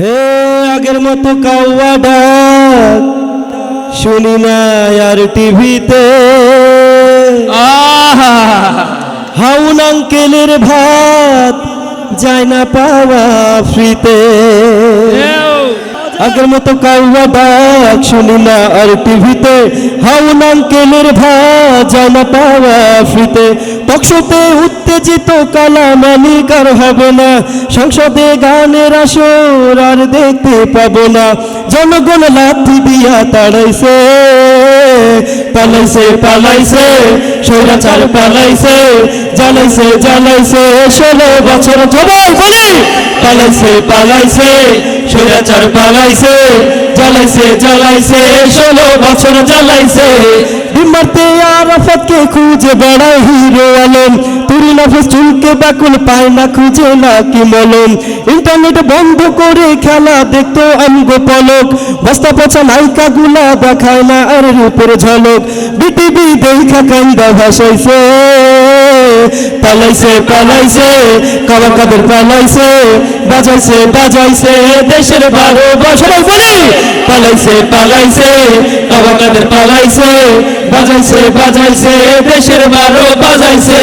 হে আগের মতো কাউয়া ডাক শুনি না আর টিভিতে। আহা। হাউন আঙ্কেলের ভাত যায় না পাওয়া ফ্রিতে। আগের মতো কাউয়া ডাক শুনি না, আর টিভিতে হাউন আঙ্কেলের ভাত যায় না পাওয়া ফ্রিতে। টকশোতে উত্তেজিত কালা মালিকার হবে না, সংসদে গানের আসর আর দেখতে পাবো না। জনগণ লাথি দিয়া তাড়াইছে, পালাইছে পালাইছে, স্বৈরাচার পালাইছে জ্বালাইছে জ্বালাইছে ষোলো বছর সবাই বলি। পালাইছে পালাইছে, স্বৈরাচার পালাইছে, জ্বালাইছে জ্বালাইছে, ষোলো বছর জ্বালাইছে। আরাফাতকে খুঁজে বেড়ায় হিরো আলম। তুরি নাফিস চুলকে বাকুল পায় না, খুঁজে না কি মলম। ইন্টারনেট বন্ধ করে খেলা দেখতো আমগো পলক। বস্তা পচা নায়িকা গুলা দেখায় না আর রূপের ঝলক। বিটিভি দেখা কান্দা ভাসাইছে। পালাইছে পালাইছে কাবা পালাইছে বাজাইছে বাজাইছে দেশের বারো বছর পালাইছে পালাইছে কাবা পালাইছে বাজাইছে বাজাইছে দেশের বারো বাজাইছে।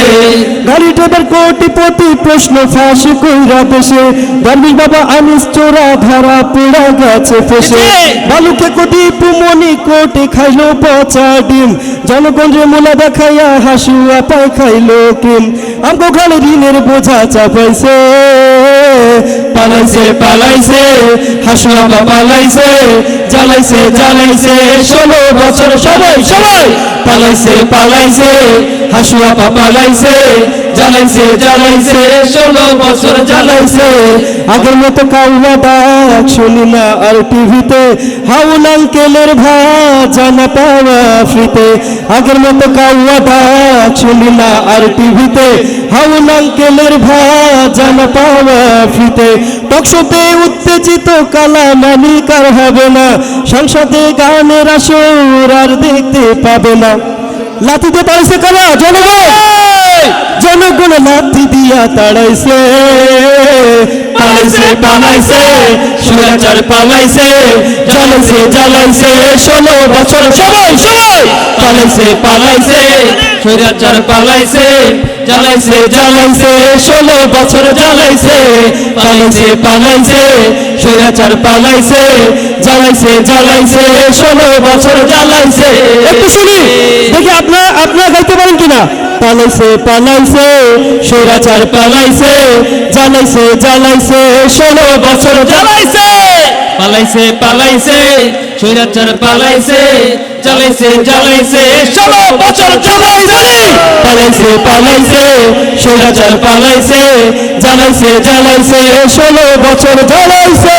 গাড়ি ড্রাইভার কোটিপতি প্রশ্ন ফাঁস কইরা দেশে। দরবিশ বাবা আনিস চোরা ধারা পোড়া গেছে ফেসে। বালুকে কোটি পুমনি কোটি খাইলো পচা ডিম। জনগণের মোলা দেখাইয়া হাসুয়া পায় খাইলো কিম আমগো ঘরে ঋণের বোঝা চাপাইছে। পালাইছে পালাইছে হাসুয়া বা পালাইছে, জ্বালাইছে জ্বালাইছে, ষোলো বছর সবাই সবাই পালাইছে পালাইছে হাসুয়া বা পালাইছে, জ্বালাইছে জ্বালাইছে, ষোলো বছর জ্বালাইছে। আগের মতো কাউয়া ডাক শুনি না আর টিভিতে হাউন আঙ্কেলের ভাত জানা পাওয়া ফ্রিতে। আগের মতো কাউয়া ডাক শুনি না আর টিভিতে হাউন আঙ্কেলের ভাত জানা পাওয়া ফিতে। টকশোতে উত্তেজিত কালা মানিকার হবে না? সংসদে গানের আসর আর দেখতে পাবে না। লাথিতে পাইছে কালা জনগণ! জনগণ লাথি দিয়া তাড়াইছে। পালাইছে সুরাচার পালাইছে জ্বালাইছে জ্বালাইছে ষোলো বছর সবাই সবাই পালাইছে পালাইছে সুরাচার পালাইছে ষোলো বছর জ্বালাইছে পালাইছে পালাইছে সুরাচার পালাইছে ষোলো বছর একটু শুনি, দেখি আপনার, আপনারা গাইতে পারেন কিনা? পালাইছে পালাইছে, স্বৈরাচার পালাইছে জ্বালাইছে জ্বালাইছে ষোলো বছর জ্বালাইছে। পালাইছে পালাইছে, স্বৈরাচার পালাইছে, জ্বালাইছে জ্বালাইছে, ষোলো বছর জ্বালাইছে। পালাইছে পালাইছে, স্বৈরাচার পালাইছে, জ্বালাইছে জ্বালাইছে, ষোলো বছর জ্বালাইছে।